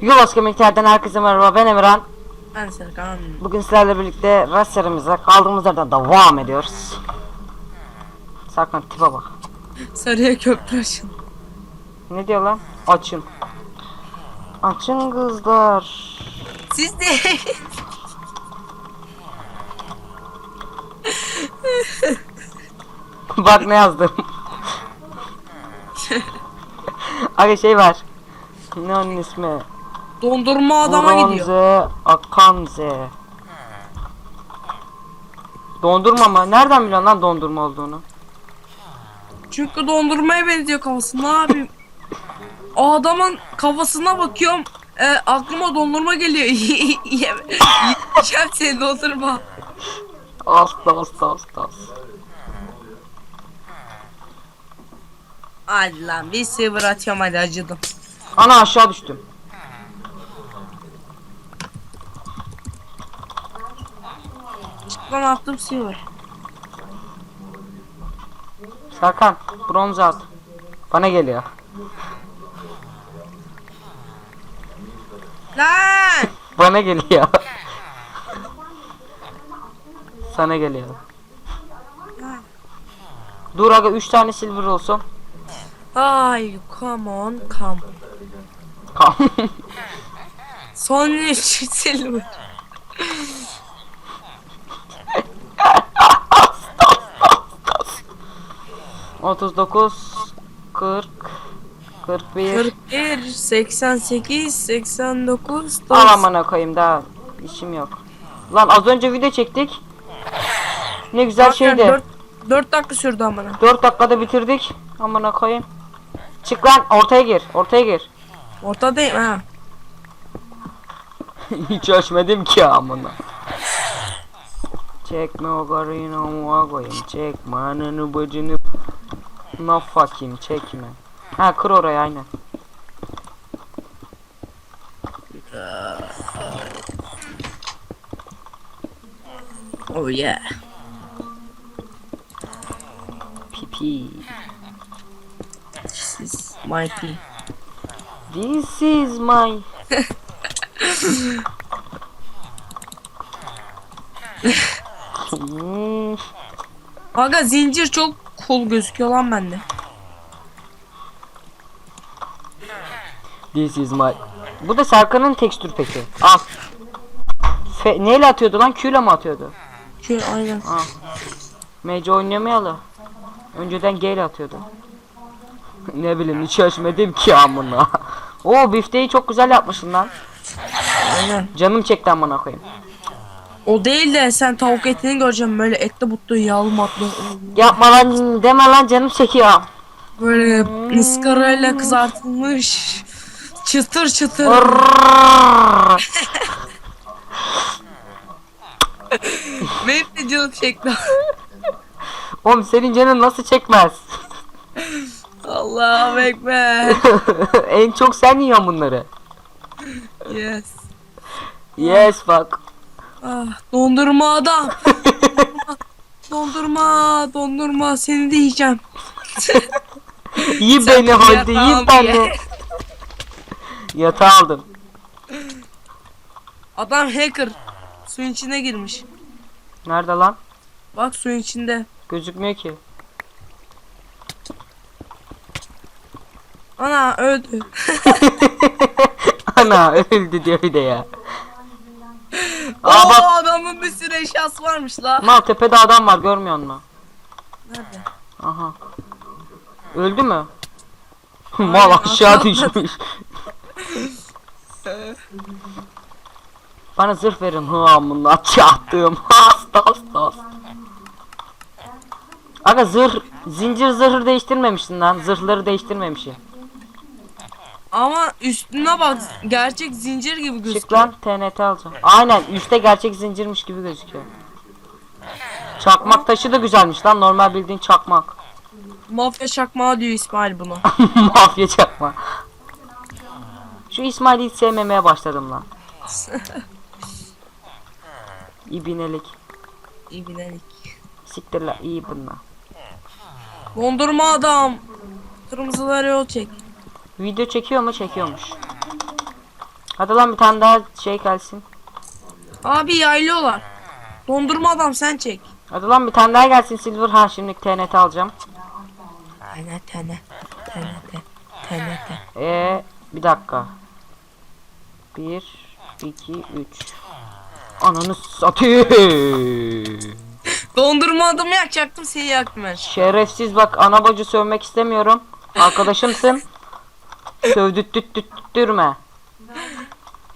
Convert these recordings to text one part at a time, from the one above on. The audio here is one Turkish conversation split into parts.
Yulaş Kemikler'den herkese merhaba ben Emirhan. Ben Serkan. Bugün sizlerle birlikte rastlarımıza kaldığımız yerden devam ediyoruz. Serkan tipe bak. Sarıya köprü açın. Ne diyor lan? Açın. Açın kızlar. Siz de bak ne yazdım. Aga şey var. Ne onun ismi? dondurma adama gidiyor. Bronze Akanze. Dondurma mı? Nereden biliyorsun lan dondurma olduğunu? Çünkü dondurmaya benziyor kafası. Ne yapayım? O adamın kafasına bakıyorum. E, aklıma dondurma geliyor. Yiyeceğim seni dondurma. Hasta hasta hasta. Hadi lan bir sıvır atıyorum hadi acıdım. Ana aşağı düştüm. Çıktan attım sıvır. Serkan bronz at. Bana geliyor. Lan! Bana geliyor. Sana geliyor. Dur aga 3 tane silver olsun. Ay come on come. Tamam. Son 3 silver. Otuz dokuz, kırk, kırk bir. 41, 88, 89, Al 90. amına koyayım daha işim yok. Lan az önce video çektik. Ne güzel şeydi. 4, 4 dakika sürdü amına. 4 dakikada bitirdik. Amına koyayım. Çık lan ortaya gir. Ortaya gir. Ortadayım ha. Hiç ölçmedim ki amına. Çekme o karıyı namuğa koyayım. Çekme ananı bacını. Ne fucking çekme. Ha kır orayı aynen. Oh yeah. This is my pee. This is my... Aga zincir çok cool gözüküyor lan bende. This is my... Bu da Serkan'ın tekstür peki. Al. Fe, neyle atıyordu lan? Q ile mi atıyordu? Şöyle aynen. Mage oynamayalı. Önceden G ile atıyordu. ne bileyim hiç ölçmedim ki amına. Oo bifteyi çok güzel yapmışsın lan. Aynen. Canım çekti amına koyayım. O değil de sen tavuk etini göreceğim böyle etli butlu yağlı matlı. Yapma lan deme lan canım çekiyor. Böyle ıskarayla kızartılmış. Çıtır çıtır. Benim de canım çekti. Oğlum senin canın nasıl çekmez? Allahu ekber. en çok sen yiyorsun bunları. Yes. Yes fuck. Ah, dondurma adam. Dondurma, dondurma seni de yiyeceğim. Yi beni hadi yi beni. Yatağı aldım. Adam hacker. Suyun içine girmiş. Nerede lan? Bak suyun içinde. Gözükmüyor ki. Ana öldü. Ana öldü diyor bir de ya. Oo Aa bak adamın bir sürü eşyası varmış la. mal tepede adam var görmüyor musun? Nerede? Aha. Öldü mü? mal aşağı düşmüş. Bana zırh verin hı amına çattım. Hasta hasta hasta. Aga zırh zincir zırhı değiştirmemişsin lan. Zırhları değiştirmemişsin. Ama üstüne bak gerçek zincir gibi Çık gözüküyor. lan TNT alacağım. Aynen üstte gerçek zincirmiş gibi gözüküyor. Çakmak taşı da güzelmiş lan normal bildiğin çakmak. Mafya çakmağı diyor İsmail bunu. Mafya çakma. Şu İsmail'i hiç sevmemeye başladım lan. İbinelik. İbinelik. Siktir la iyi bunlar. Dondurma adam. Kırmızıları yol çek. Video çekiyor mu? Çekiyormuş. Hadi lan bir tane daha şey gelsin. Abi yaylıyorlar. Dondurma adam sen çek. Hadi lan bir tane daha gelsin Silver. Ha şimdi TNT alacağım. Tene tene. Tene tene. Tene tene. Ee, bir dakika. 1 2 3 Ananı satayım. Dondurma adamı yakacaktım seni yaktım ben. Şerefsiz bak ana bacı sövmek istemiyorum. Arkadaşımsın. Sövdürtürme.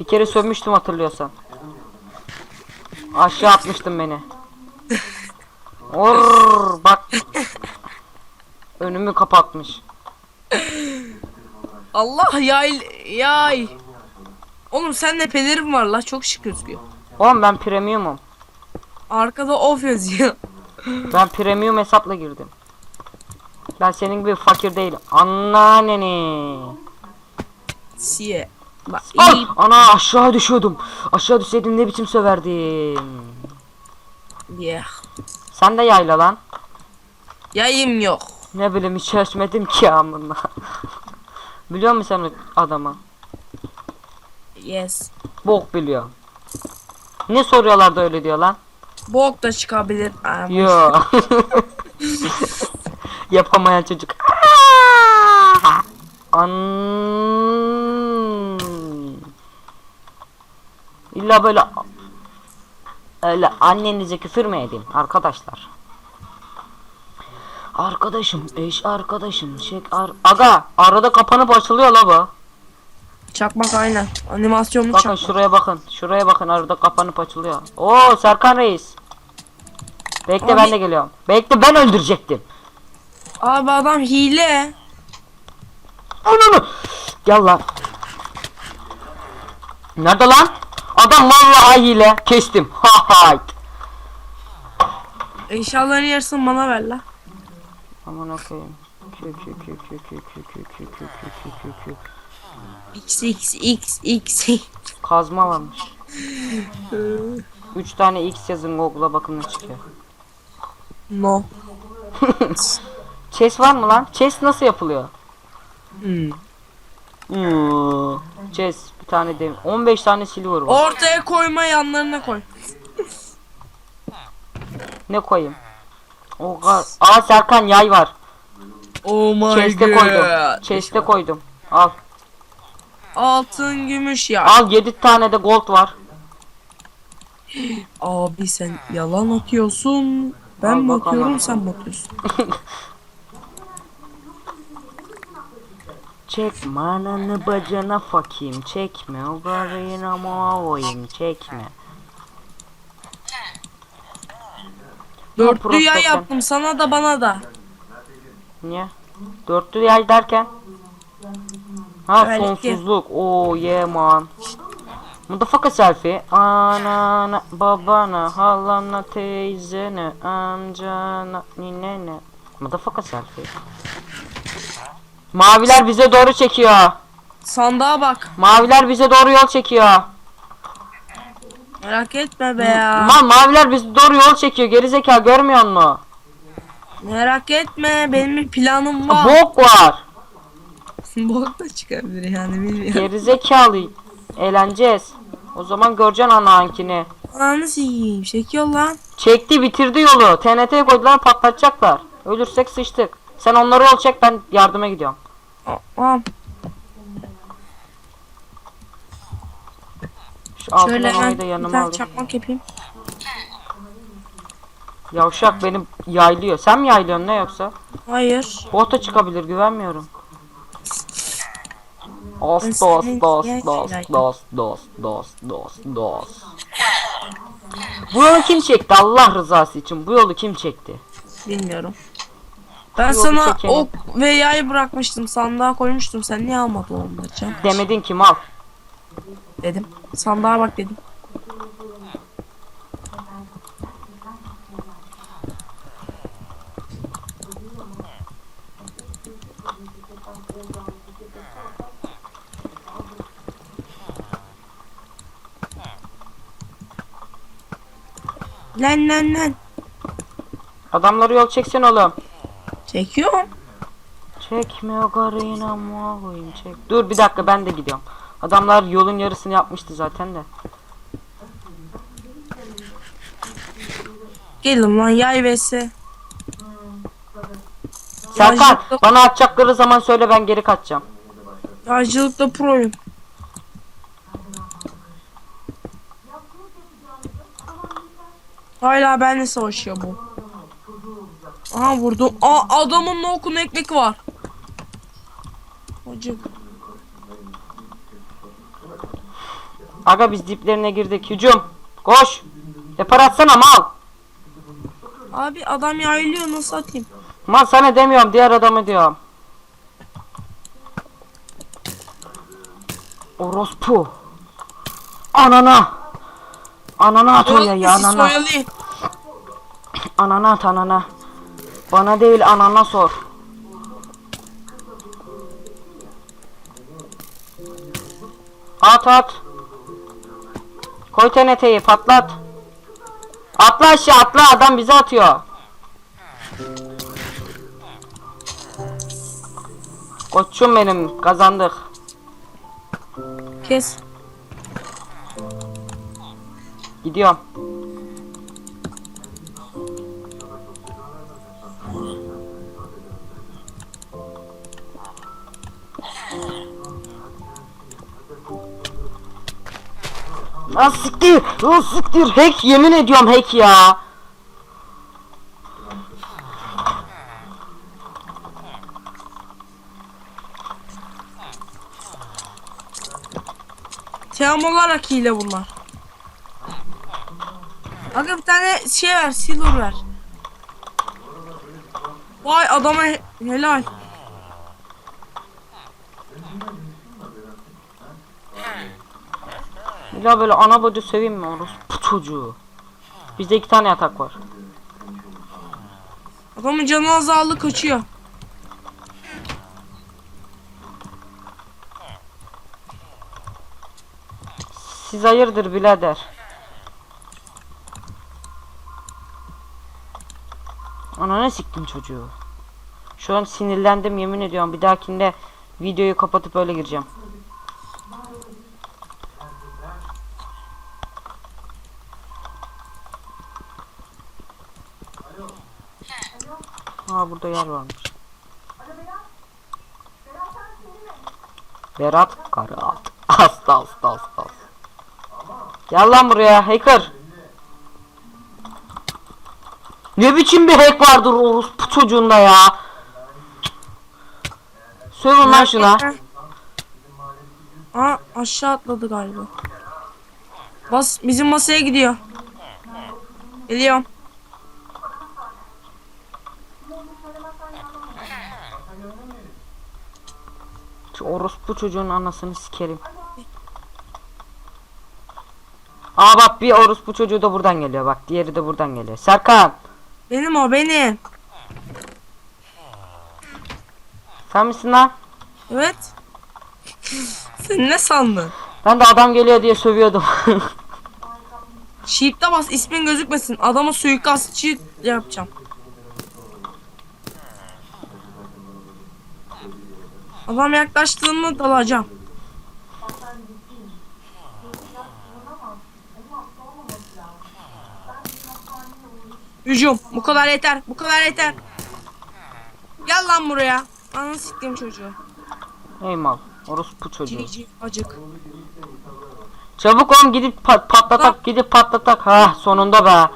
Bir kere sövmüştüm hatırlıyorsan. Aşağı atmıştın beni. Or bak. Önümü kapatmış. Allah yay yay. Oğlum sende pelerin var la çok şık gözüküyor. Oğlum ben premiumum. Arkada off yazıyor. Ben premium hesapla girdim. Ben senin gibi fakir değilim. Anneanneni. Siye. Bak Al! iyi. Ana aşağı düşüyordum. Aşağı düşseydim ne biçim söverdim. Yeah. Sen de yayla lan. Yayım yok. Ne bileyim hiç çözmedim ki amına. Biliyor musun sen o adamı? Yes. Bok biliyor. Ne soruyorlar da öyle diyor lan? Bok da çıkabilir. Aa, Yo. Yapamayan çocuk. An. İlla böyle öyle annenize küfür mü edeyim arkadaşlar? Arkadaşım, eş arkadaşım, şey ar Aga, arada kapanıp açılıyor la bu. Çakmak aynen. Animasyonlu Bakın çakmak. şuraya bakın. Şuraya bakın arada kapanıp açılıyor. Oo Serkan Reis. Bekle Abi- ben de geliyorum. Bekle ben öldürecektim. Abi adam hile. Ananı. Gel lan. Nerede lan? Adam vallahi hile. Kestim. Ha ha. Eşyaların yarısını bana ver la. Aman okuyayım. Kü kü kü kü kü kü kü kü kü kü kü kü kü. X X X X. Kazma varmış. 3 tane X yazın Google'a bakın ne çıkıyor. No. Chess var mı lan? Chess nasıl yapılıyor? Hmm. Hmm. Chess bir tane demir. 15 tane silver var. Ortaya koyma yanlarına koy. Ne koyayım? O kadar. Aa Serkan yay var. Oh my Chest'e koydum. Chest'e koydum. Al. Altın gümüş ya. Al 7 tane de gold var. Abi sen yalan atıyorsun. Ben Al mi bakalım. atıyorum sen mi atıyorsun? Çekme ananı bacana fakim çekme o garayın ama oyum çekme. Dörtlü yay yaptım sana da bana da. Niye? Dörtlü yay derken? Ha Belki. sonsuzluk. Oo yeah man. Motherfucker selfie. Anana, babana, halana, teyzene, amcana, ninene. Motherfucker selfie. Maviler bize doğru çekiyor. Sandığa bak. Maviler bize doğru yol çekiyor. Merak etme be ya. Ma maviler bize doğru yol çekiyor. Geri zeka görmüyor musun? Merak etme benim bir planım var. Bok var. Bok da çıkabilir yani bilmiyorum. Geri zekalı. Eğleneceğiz. O zaman göreceksin anaankini. Ananı sikeyim çekiyor lan. Çekti bitirdi yolu. TNT'ye koydular patlatacaklar. Ölürsek sıçtık. Sen onları yol çek ben yardıma gidiyorum. Tamam. Şu altın Şöyle ben da bir yanıma tane alayım. çakmak yapayım. Yavşak benim yaylıyor. Sen mi yaylıyorsun ne yoksa? Hayır. Bota çıkabilir güvenmiyorum. Dost dost dost dost dost dost dost dost dost. Bu yolu kim çekti Allah rızası için? Bu yolu kim çekti? Bilmiyorum. Ben Yolu sana çekelim. ok ve yay bırakmıştım. Sandığa koymuştum. Sen niye almadın onları can? Demedin ki mal. Dedim. Sandığa bak dedim. Lan lan lan. Adamları yol çeksin oğlum. Çekiyorum. Çekme o karıyı ama koyayım çek. Dur bir dakika ben de gidiyorum. Adamlar yolun yarısını yapmıştı zaten de. Gelin lan yay vs. Serkan Yaycılıkta- bana atacakları zaman söyle ben geri kaçacağım. Yaycılıkta proyum. Hala benimle savaşıyor bu. Aha vurdum. Aa adamın nokun ekmek var. Acık. Aga biz diplerine girdik. Hücum. Koş. Depar atsana mal. Abi adam yaylıyor nasıl atayım? Mal sana demiyorum diğer adamı diyorum. Orospu. Anana. Anana at oraya ya Sizi anana. Anana at anana. Bana değil anana sor. At at. Koy TNT'yi patlat. Atla aşağı atla adam bize atıyor. Koçum benim kazandık. Kes. Gidiyorum. Lan siktir! Lan siktir! Hack yemin ediyorum hack ya! Team olarak hile bunlar. Aga bir tane şey ver, silver ver. Vay adama he- helal. Ya böyle ana bacı seveyim mi orospu çocuğu? Bizde iki tane yatak var. Adamın canı azaldı kaçıyor. Siz hayırdır birader? Ananı siktim çocuğu. Şu an sinirlendim yemin ediyorum. Bir dahakinde videoyu kapatıp öyle gireceğim. Aa burada yer varmış. Berat Karat. Hasta hasta hasta. Gel lan buraya hacker. Ne biçim bir hack vardır orospu çocuğunda ya. Sövün lan şuna. Aa aşağı atladı galiba. Bas bizim masaya gidiyor. Geliyorum. Şu orospu çocuğun anasını sikerim. Aa bak bir orospu çocuğu da buradan geliyor bak diğeri de buradan geliyor. Serkan Benim o benim. sen misin lan? Evet. Sen ne sandın? Ben de adam geliyor diye sövüyordum. Shift'e bas ismin gözükmesin. Adama suikastçı yapacağım. Adam yaklaştığında dalacağım. Hücum. Bu kadar yeter. Bu kadar yeter. Gel lan buraya. Ananı siktim çocuğu. Ey mal orospu çocuğu. Cici acık. Çabuk oğlum gidip pat- patlatak gidip patlatak. Ha sonunda be.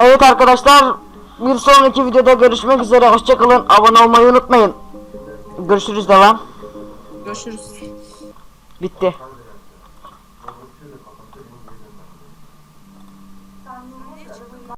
Evet arkadaşlar bir sonraki videoda görüşmek üzere hoşçakalın abone olmayı unutmayın. Görüşürüz devam. Görüşürüz. Bitti.